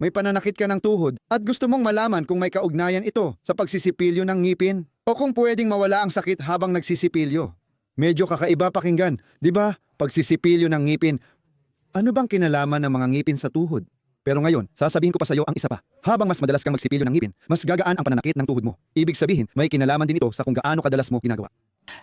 may pananakit ka ng tuhod at gusto mong malaman kung may kaugnayan ito sa pagsisipilyo ng ngipin o kung pwedeng mawala ang sakit habang nagsisipilyo. Medyo kakaiba pakinggan, di ba? Pagsisipilyo ng ngipin. Ano bang kinalaman ng mga ngipin sa tuhod? Pero ngayon, sasabihin ko pa sa iyo ang isa pa. Habang mas madalas kang magsipilyo ng ngipin, mas gagaan ang pananakit ng tuhod mo. Ibig sabihin, may kinalaman din ito sa kung gaano kadalas mo ginagawa.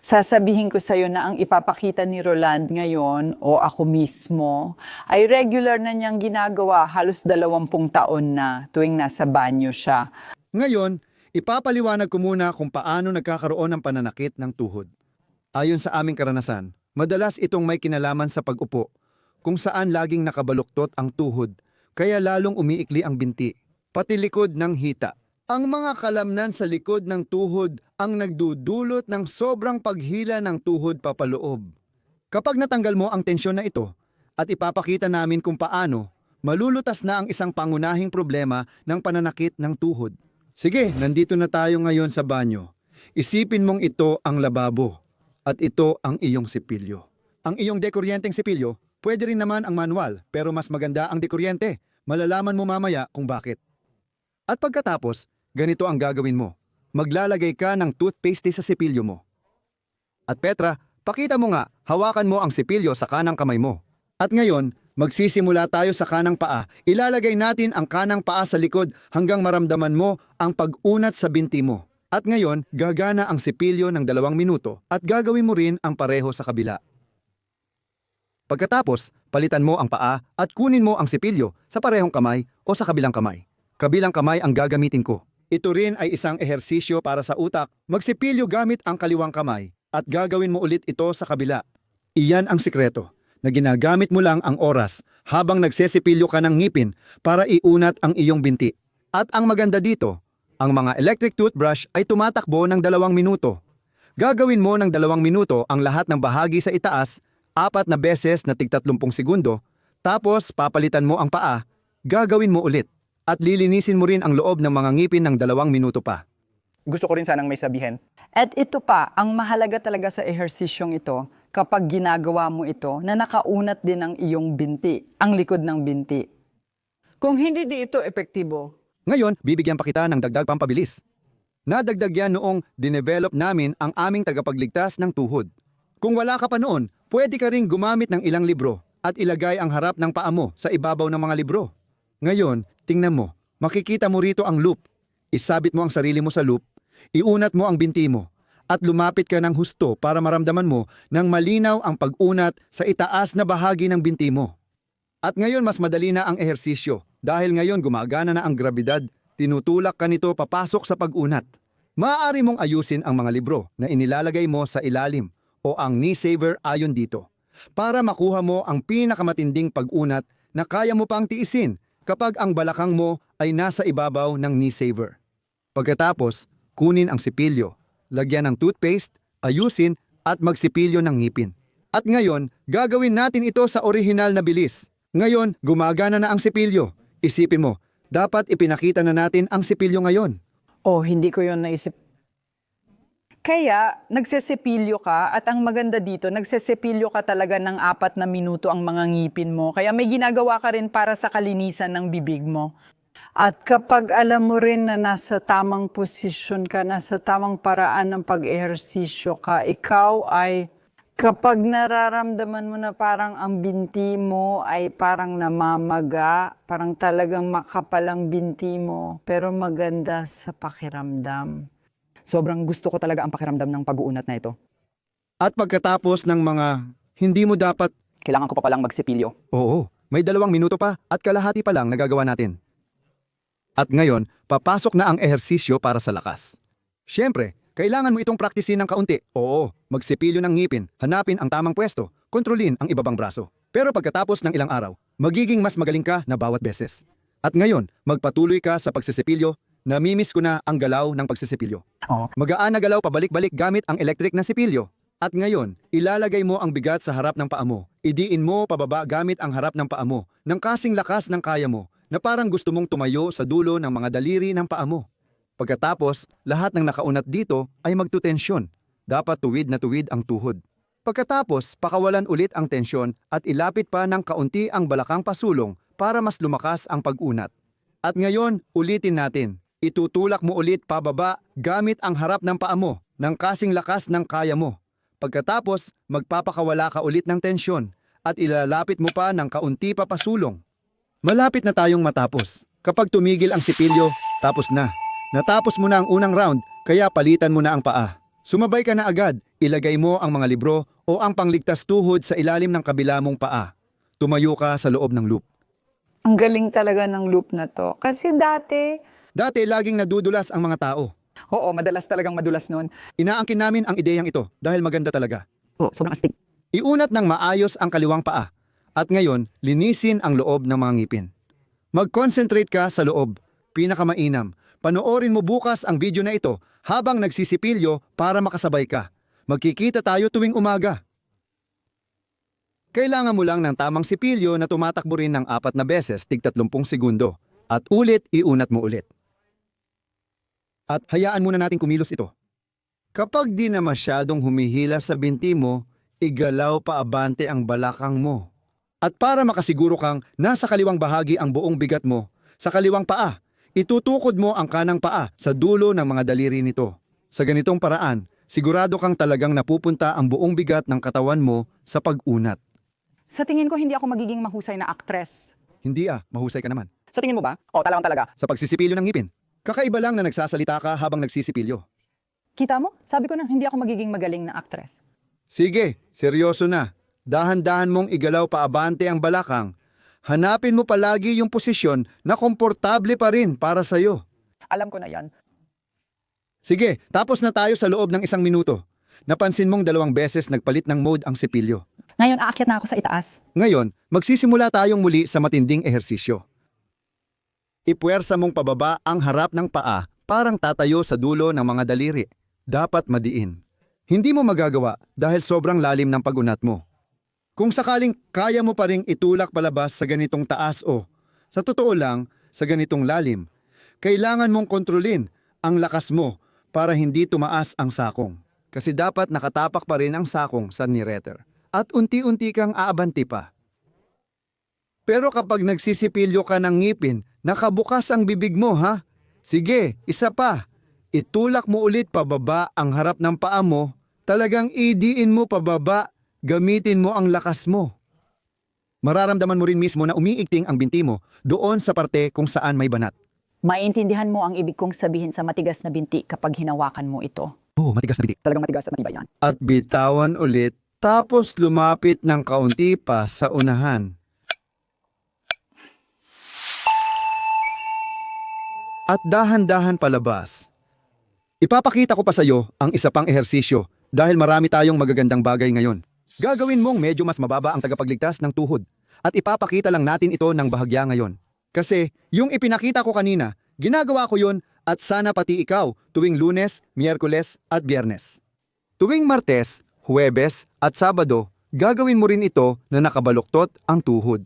Sasabihin ko sa'yo na ang ipapakita ni Roland ngayon o ako mismo ay regular na niyang ginagawa halos dalawampung taon na tuwing nasa banyo siya. Ngayon, ipapaliwanag ko muna kung paano nagkakaroon ng pananakit ng tuhod. Ayon sa aming karanasan, madalas itong may kinalaman sa pag-upo, kung saan laging nakabaluktot ang tuhod, kaya lalong umiikli ang binti, pati likod ng hita. Ang mga kalamnan sa likod ng tuhod ang nagdudulot ng sobrang paghila ng tuhod papaloob. Kapag natanggal mo ang tensyon na ito at ipapakita namin kung paano, malulutas na ang isang pangunahing problema ng pananakit ng tuhod. Sige, nandito na tayo ngayon sa banyo. Isipin mong ito ang lababo at ito ang iyong sipilyo. Ang iyong dekuryenteng sipilyo, pwede rin naman ang manual pero mas maganda ang dekuryente. Malalaman mo mamaya kung bakit. At pagkatapos, ganito ang gagawin mo. Maglalagay ka ng toothpaste sa sipilyo mo. At Petra, pakita mo nga, hawakan mo ang sipilyo sa kanang kamay mo. At ngayon, magsisimula tayo sa kanang paa. Ilalagay natin ang kanang paa sa likod hanggang maramdaman mo ang pag-unat sa binti mo. At ngayon, gagana ang sipilyo ng dalawang minuto at gagawin mo rin ang pareho sa kabila. Pagkatapos, palitan mo ang paa at kunin mo ang sipilyo sa parehong kamay o sa kabilang kamay. Kabilang kamay ang gagamitin ko. Ito rin ay isang ehersisyo para sa utak. Magsipilyo gamit ang kaliwang kamay at gagawin mo ulit ito sa kabila. Iyan ang sikreto na ginagamit mo lang ang oras habang nagsesipilyo ka ng ngipin para iunat ang iyong binti. At ang maganda dito, ang mga electric toothbrush ay tumatakbo ng dalawang minuto. Gagawin mo ng dalawang minuto ang lahat ng bahagi sa itaas, apat na beses na tig 30 segundo, tapos papalitan mo ang paa, gagawin mo ulit, at lilinisin mo rin ang loob ng mga ngipin ng dalawang minuto pa. Gusto ko rin sanang may sabihin. At ito pa, ang mahalaga talaga sa ehersisyong ito, kapag ginagawa mo ito, na nakaunat din ang iyong binti, ang likod ng binti. Kung hindi di ito epektibo, Ngayon, bibigyan pa kita ng dagdag pampabilis. Nadagdag yan noong dinevelop namin ang aming tagapagligtas ng tuhod. Kung wala ka pa noon, pwede ka ring gumamit ng ilang libro at ilagay ang harap ng paa mo sa ibabaw ng mga libro. Ngayon, tingnan mo, makikita mo rito ang loop. Isabit mo ang sarili mo sa loop, iunat mo ang binti mo, at lumapit ka ng husto para maramdaman mo ng malinaw ang pag-unat sa itaas na bahagi ng binti mo. At ngayon mas madali na ang ehersisyo dahil ngayon gumagana na ang grabidad, tinutulak ka nito papasok sa pag-unat. Maaari mong ayusin ang mga libro na inilalagay mo sa ilalim o ang knee saver ayon dito para makuha mo ang pinakamatinding pag-unat na kaya mo pang tiisin kapag ang balakang mo ay nasa ibabaw ng knee saver. Pagkatapos, kunin ang sipilyo, lagyan ng toothpaste, ayusin at magsipilyo ng ngipin. At ngayon, gagawin natin ito sa orihinal na bilis. Ngayon, gumagana na ang sipilyo. Isipin mo, dapat ipinakita na natin ang sipilyo ngayon. Oh, hindi ko yon naisip. Kaya, nagsesepilyo ka at ang maganda dito, nagsesepilyo ka talaga ng apat na minuto ang mga ngipin mo. Kaya may ginagawa ka rin para sa kalinisan ng bibig mo. At kapag alam mo rin na nasa tamang posisyon ka, nasa tamang paraan ng pag-ehersisyo ka, ikaw ay kapag nararamdaman mo na parang ang binti mo ay parang namamaga, parang talagang makapalang binti mo, pero maganda sa pakiramdam. Sobrang gusto ko talaga ang pakiramdam ng pag-uunat na ito. At pagkatapos ng mga hindi mo dapat, Kailangan ko pa palang magsipilyo. oo, may dalawang minuto pa at kalahati pa lang nagagawa natin. At ngayon, papasok na ang ehersisyo para sa lakas. Siyempre, kailangan mo itong praktisin ng kaunti. Oo, magsipilyo ng ngipin, hanapin ang tamang pwesto, kontrolin ang ibabang braso. Pero pagkatapos ng ilang araw, magiging mas magaling ka na bawat beses. At ngayon, magpatuloy ka sa pagsisipilyo, namimiss ko na ang galaw ng pagsisipilyo. Oo. Magaan na galaw pabalik-balik gamit ang electric na sipilyo. At ngayon, ilalagay mo ang bigat sa harap ng paa mo. Idiin mo pababa gamit ang harap ng paa mo, ng kasing lakas ng kaya mo, na parang gusto mong tumayo sa dulo ng mga daliri ng paa mo. Pagkatapos, lahat ng nakaunat dito ay magtutensyon. Dapat tuwid na tuwid ang tuhod. Pagkatapos, pakawalan ulit ang tensyon at ilapit pa ng kaunti ang balakang pasulong para mas lumakas ang pag-unat. At ngayon, ulitin natin. Itutulak mo ulit pababa gamit ang harap ng paa mo ng kasing lakas ng kaya mo. Pagkatapos, magpapakawala ka ulit ng tensyon at ilalapit mo pa ng kaunti pa pasulong. Malapit na tayong matapos. Kapag tumigil ang sipilyo, tapos na. Natapos mo na ang unang round, kaya palitan mo na ang paa. Sumabay ka na agad, ilagay mo ang mga libro o ang pangligtas tuhod sa ilalim ng kabila mong paa. Tumayo ka sa loob ng loop. Ang galing talaga ng loop na to. Kasi dati, Dati laging nadudulas ang mga tao. Oo, madalas talagang madulas noon. Inaangkin namin ang ideyang ito dahil maganda talaga. Oo, sobrang astig. Iunat ng maayos ang kaliwang paa. At ngayon, linisin ang loob ng mga ngipin. Mag-concentrate ka sa loob. Pinakamainam. Panoorin mo bukas ang video na ito habang nagsisipilyo para makasabay ka. Magkikita tayo tuwing umaga. Kailangan mo lang ng tamang sipilyo na tumatakbo rin ng apat na beses tig 30 segundo. At ulit, iunat mo ulit. At hayaan muna natin kumilos ito. Kapag di na masyadong humihila sa binti mo, igalaw pa abante ang balakang mo. At para makasiguro kang nasa kaliwang bahagi ang buong bigat mo, sa kaliwang paa, itutukod mo ang kanang paa sa dulo ng mga daliri nito. Sa ganitong paraan, sigurado kang talagang napupunta ang buong bigat ng katawan mo sa pag-unat. Sa tingin ko, hindi ako magiging mahusay na aktres. Hindi ah, mahusay ka naman. Sa tingin mo ba? Oo, talagang talaga. Sa pagsisipilyo ng ngipin, kakaiba lang na nagsasalita ka habang nagsisipilyo. kita mo? Sabi ko na, hindi ako magiging magaling na actress. Sige, seryoso na. Dahan-dahan mong igalaw pa abante ang balakang. Hanapin mo palagi yung posisyon na komportable pa rin para sa'yo. Alam ko na yan. Sige, tapos na tayo sa loob ng isang minuto. Napansin mong dalawang beses nagpalit ng mode ang sipilyo. Ngayon, aakyat na ako sa itaas. Ngayon, magsisimula tayong muli sa matinding ehersisyo. Ipuwersa mong pababa ang harap ng paa parang tatayo sa dulo ng mga daliri. Dapat madiin. Hindi mo magagawa dahil sobrang lalim ng pagunat mo. Kung sakaling kaya mo pa ring itulak palabas sa ganitong taas o, sa totoo lang, sa ganitong lalim, kailangan mong kontrolin ang lakas mo para hindi tumaas ang sakong. Kasi dapat nakatapak pa rin ang sakong sa nireter. At unti-unti kang aabanti pa. Pero kapag nagsisipilyo ka ng ngipin, nakabukas ang bibig mo ha? Sige, isa pa. Itulak mo ulit pababa ang harap ng paa mo, talagang idiin mo pababa, gamitin mo ang lakas mo. Mararamdaman mo rin mismo na umiigting ang binti mo doon sa parte kung saan may banat. Maintindihan mo ang ibig kong sabihin sa matigas na binti kapag hinawakan mo ito. Oo, matigas na binti. Talagang matigas at matibay yan. At bitawan ulit, tapos lumapit ng kaunti pa sa unahan. At dahan-dahan palabas. Ipapakita ko pa sa iyo ang isa pang ehersisyo dahil marami tayong magagandang bagay ngayon. Gagawin mong medyo mas mababa ang tagapagligtas ng tuhod at ipapakita lang natin ito ng bahagya ngayon. Kasi yung ipinakita ko kanina, ginagawa ko yon at sana pati ikaw tuwing lunes, miyerkules at biyernes. Tuwing Martes, Huwebes at Sabado, gagawin mo rin ito na nakabaluktot ang tuhod.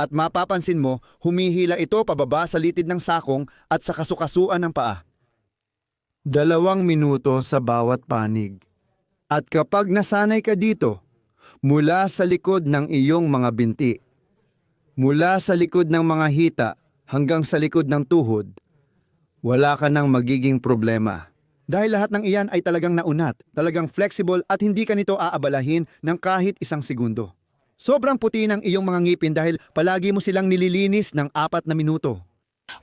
At mapapansin mo, humihila ito pababa sa litid ng sakong at sa kasukasuan ng paa. Dalawang minuto sa bawat panig. At kapag nasanay ka dito, mula sa likod ng iyong mga binti, mula sa likod ng mga hita hanggang sa likod ng tuhod, wala ka nang magiging problema. Dahil lahat ng iyan ay talagang naunat, talagang flexible at hindi ka nito aabalahin ng kahit isang segundo. Sobrang puti ng iyong mga ngipin dahil palagi mo silang nililinis ng apat na minuto.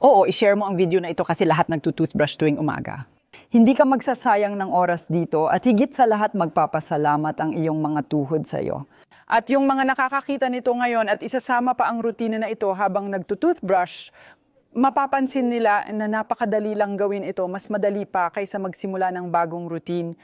Oo, i-share mo ang video na ito kasi lahat nagtutoothbrush tuwing umaga. Hindi ka magsasayang ng oras dito at higit sa lahat magpapasalamat ang iyong mga tuhod sa iyo. At yung mga nakakakita nito ngayon at isasama pa ang rutina na ito habang nagtutoothbrush, mapapansin nila na napakadali lang gawin ito, mas madali pa kaysa magsimula ng bagong routine.